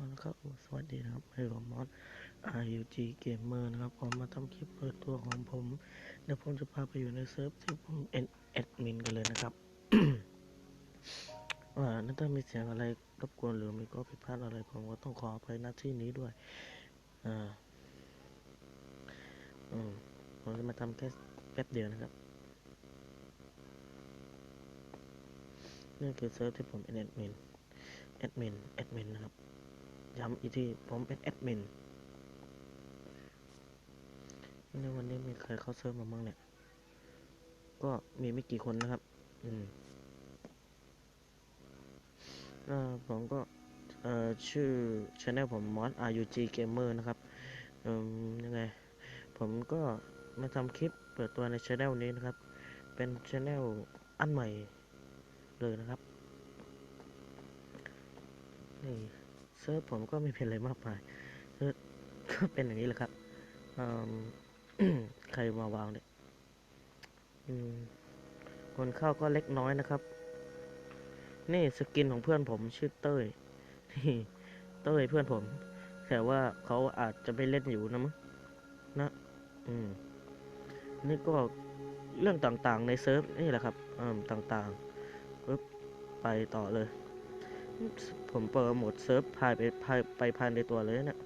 นะครับสวัสดีนะครับให้ผมมอส RUG Gamer นะครับผมมาทำคลิปเปิดตัวของผม เดี๋ยวผมจะพาไปอยู่ในเซิร์ฟที่ผมเป็นแอดมินกันเลยนะครับอ่านั่นถ้ามีเสียงอะไรรบกวนหรือมีข้อผิดพลาดอะไร ผมก็ต้องขออภัยหน้าที่นี้ด้วย อ่า อืมผมจะมาทำแค่แป๊บเดียวนะครับนี่คือเซิร์ฟที่ผมเป็นแอดมินแอดมินแอดมินนะครับ ย้ำอีกทีผมเป็นแอดมินในวันนี้มีใครเข้าเซิร์ฟมาบ้างเนี่ย ก็มีไม่กี่คนนะครับ อืมก็ผมก็เอ่อชื่อช anel ผมมอส RUG Gamer นะครับอ่มยังไง ผมก็มาทำคลิปเปิดตัวในช anel นี้นะครับ เป็นช anel อันใหม่เลยนะครับ นี่ เซิร์ฟผมก็ไม่เป็นอะไรมากมายก็เป็นอย่างนี้แหละครับใครมาวางเนี่ยคนเข้าก็เล็กน้อยนะครับ นี่สกินของเพื่อนผมชื่อเต้ยนี่เต้ยเพื่อนผม แต่ว่าเขาอาจจะไปเล่นอยู่นะมั้งนะ อืม นี่ก็เรื่องต่างๆในเซิร์ฟนี่แหละครับ อืม ต่างๆปึ๊บไปต่อเลย ผมเปิดโหมดเซิร์ฟพายไปพายไปพายในตัวเลยเนี่ย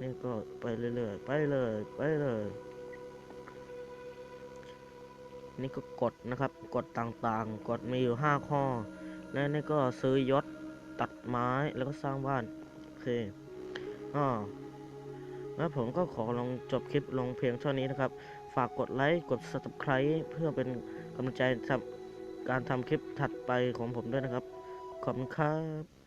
นี่ก็ไปเรื่อยๆไปเลยไปเลย นี่ก็กดนะครับ กดต่างๆ กดมีอยู่ห้าข้อ และนี่ก็ซื้อยศตัดไม้แล้วก็สร้างบ้าน โอเคอ่าแล้วผมก็ขอลองจบคลิปลงเพียงเท่านี้นะครับ ฝากกดไลค์กด subscribe เพื่อเป็นกำลังใจทำการทำคลิปถัดไปของผมด้วยนะครับ ขอบคุณครับ